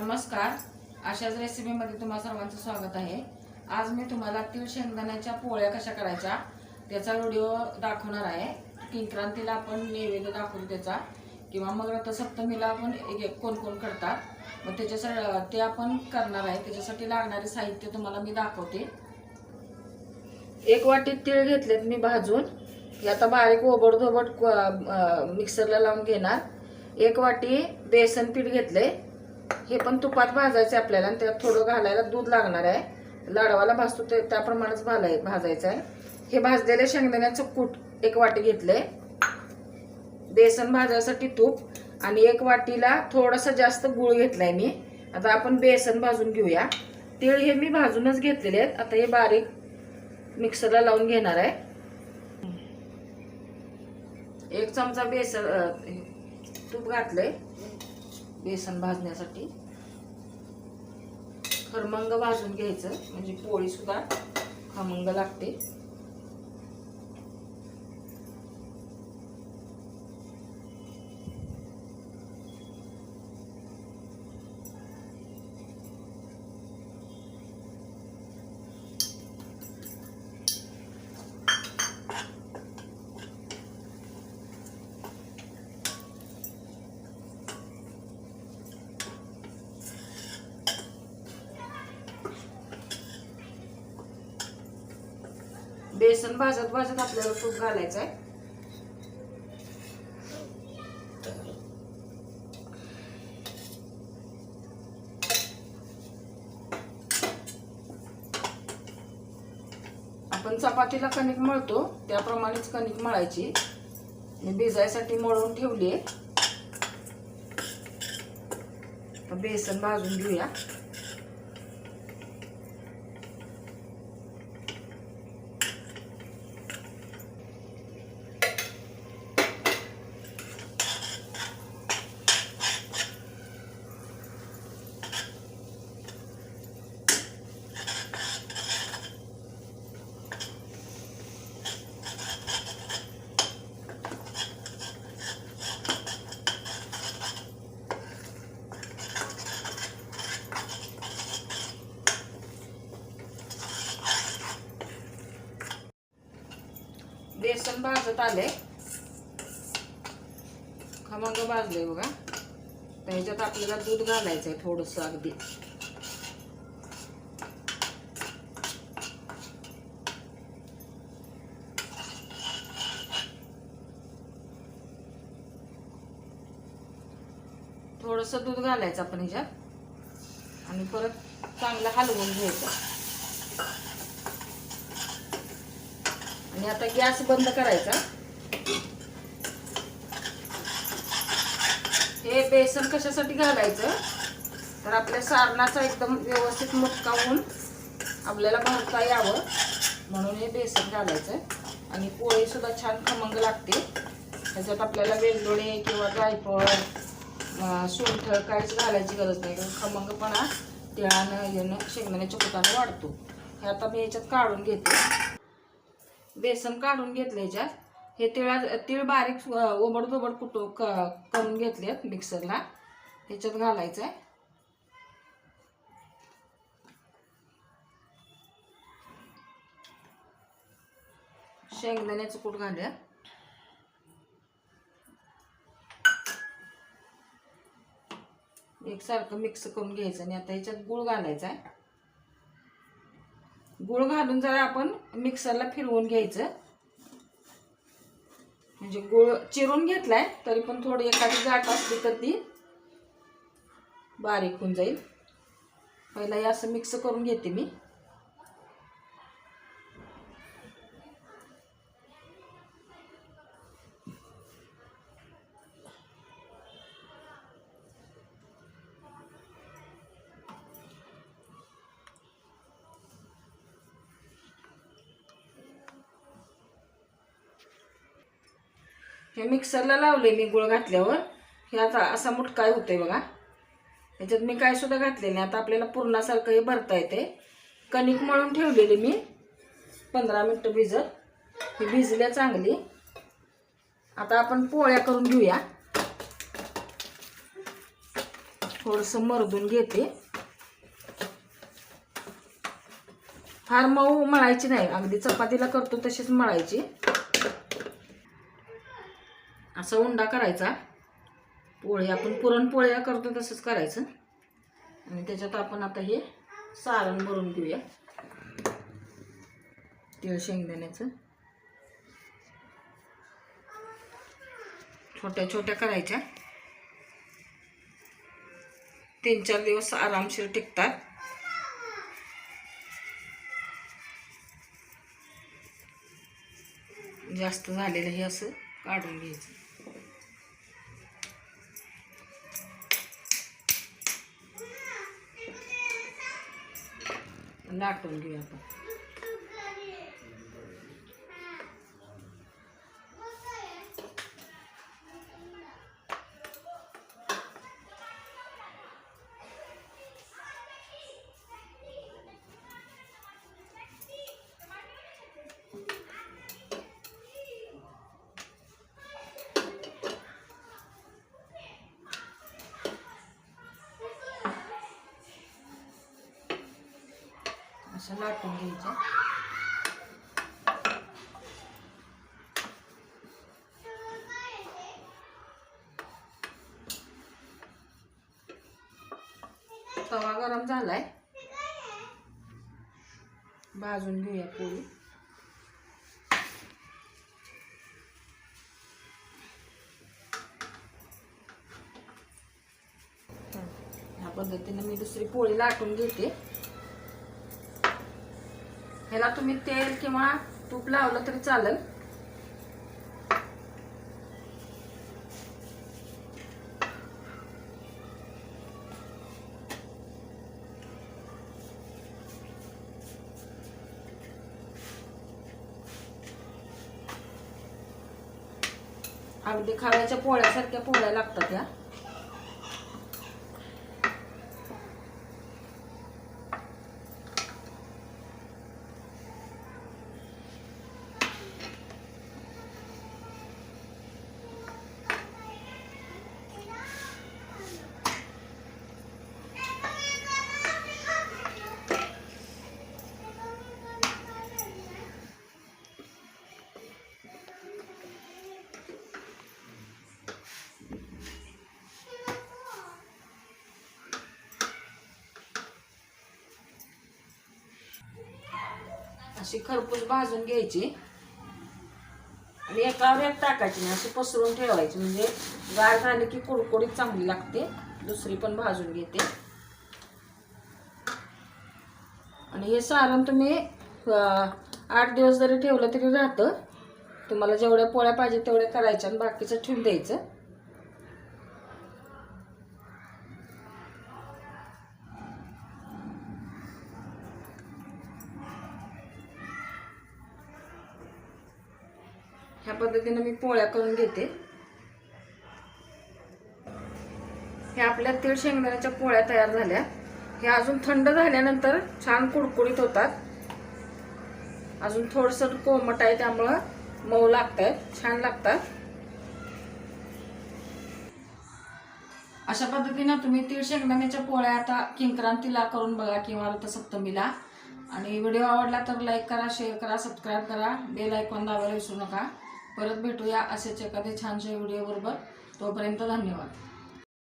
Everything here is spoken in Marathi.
नमस्कार. अशाच रेसिपीमध्ये तुम्हा सर्वांचं स्वागत आहे. आज मी तुम्हाला तीळ शेंगदाण्याच्या पोळ्या कशा करायच्या त्याचा व्हिडिओ दाखवणार आहे. किंक्रांतीला आपण नैवेद्य दाखवतो त्याचा. किंवा मग रथसप्तमीला आपण एक एक कोण कोण करतात. मग त्याच्यासाठी ते आपण करणार आहे. त्याच्यासाठी लागणारे साहित्य तुम्हाला मी दाखवते. एक वाटी तीळ घेतलेत मी भाजून. हे आता बारीक ओबडधोबड धोबड मिक्सरला लावून घेणार. एक वाटी बेसन पीठ घेतले हे पण तुपात भाजायचे आपल्याला आणि त्यात थोडं घालायला दूध लागणार आहे. लाडवाला भाजतो ते त्याप्रमाणेच भालाय भाजायचं आहे हे भाजलेले शेंगदाण्याचं कूट एक वाटी घेतले. बेसन भाजायसाठी तूप आणि एक वाटीला थोडासा जास्त गुळ घेतलाय मी. आता आपण बेसन भाजून घेऊया. तीळ हे मी भाजूनच घेतलेले आहेत. आता हे बारीक मिक्सरला लावून घेणार आहे. एक चमचा बेसन तूप घातलंय. बेसन भाजण्यासाठी खरमंग भाजून घ्यायचं म्हणजे पोळी सुद्धा खमंग लागते. बेसन भाजत भाजत आपल्याला तूप घालायचं आहे आपण चपातीला कणिक मळतो त्याप्रमाणेच कणिक मळायची. मी भिजायसाठी मळून ठेवली आहे बेसन भाजून घेऊया. बेसन भाजत आले. खमंग भाजले बघा. तर ह्याच्यात आपल्याला दूध घालायचंय थोडस अगदी. थोडस दूध घालायचं आपण ह्याच्यात. आणि परत चांगलं हलवून घ्यायचं. आणि आता गॅस बंद करायचा. हे बेसन कशासाठी घालायचं? तर आपल्या सारणाचा एकदम व्यवस्थित मुटका होऊन आपल्याला भरता यावं. म्हणून हे बेसन घालायचं. आणि पोळीसुद्धा छान खमंग लागते. त्याच्यात आपल्याला वेलदोडे किंवा जायफळ सुंठ काहीच घालायची गरज नाही. कारण खमंगपणा तिळानं येणं शेंगदाण्याच्या कुटानं वाढतो. हे आता मी याच्यात काढून घेते. बेसन काढून घेतलं ह्याच्यात हे तिळा तीळ बारीक ओबड दोबड कुटो क करून घेतलेत मिक्सरला. ह्याच्यात घालायचं आहे शेंगदाण्याचं कूट घालूया. एकसारखं मिक्स करून घ्यायचं आणि आता ह्याच्यात गुळ घालायचा आहे गुळ घालून जरा आपण मिक्सरला फिरवून घ्यायचं. म्हणजे गुळ चिरून घेतलाय तरी पण थोडी एखादी गाठ असली तर ती बारीक होऊन जाईल. पहिला हे असं मिक्स करून घेते मी. हे मिक्सरला लावले मी गुळ घातल्यावर. हे आता असा मुटकाय होतोय बघा. ह्याच्यात मी काय सुद्धा घातले नाही. आता आपल्याला पूर्णासारखं हे भरता येते कणिक मळून ठेवलेली मी. पंधरा मिनटं भिजत. ही भिजल्या चांगली. आता आपण पोळ्या करून घेऊया. थोडंसं मरदून घेते. फार मऊ मळायची नाही. अगदी चपातीला करतो तशीच मळायची. असा उंडा करायचा. पोळी आपण पुरणपोळ्या करतो तसंच करायचं. आणि त्याच्यात आपण आता हे सारण भरून घेऊया. तिळ शेंगदाण्याचं. छोट्या छोट्या करायच्या. तीन चार दिवस आरामशीर टिकतात. जास्त झालेलं हे असं काढून घ्यायचं. लाटून घेऊया आपण. असं लाटून घ्यायचं. तवा गरम झालाय. भाजून घेऊया पोळी ह्या पद्धतीने मी दुसरी पोळी लाटून घेते. ह्याला तुम्ही तेल किंवा तूप लावलं तरी चालेल. अगदी खाव्याच्या पोळ्यासारख्या पोळ्या लागतात या. अशी खरपूस भाजून घ्यायची. आणि एकावर एक टाकायची नाही अशी पसरून ठेवायची. म्हणजे गार झाली की कुडकुडीत चांगली लागते. दुसरी पण भाजून घेते. आणि हे सारण तुम्ही आठ दिवस जरी ठेवलं तरी राहतं. तुम्हाला जेवढ्या पोळ्या पाहिजे तेवढ्या करायच्या आणि बाकीचं ठेवून द्यायचं. पद्धतीने मी पोळ्या करून घेते. हे आपल्या तीळ शेंगदाण्याच्या पोळ्या तयार झाल्या. हे अजून थंड झाल्यानंतर छान कुडकुडीत होतात. अजून थोडंसं कोमट आहे त्यामुळं मऊ लागत आहेत छान लागतात. अशा पद्धतीनं तुम्ही तीळ शेंगदाण्याच्या पोळ्या आता किंक्रांतीला करून बघा किंवा रथसप्तमीला. आणि व्हिडिओ आवडला तर लाईक करा शेअर करा सबस्क्राईब करा. बेल आयकॉन दाबायला विसरू नका. परत भेटूया असेच एखाद्या छानशा व्हिडिओ बरोबर. तोपर्यंत धन्यवाद.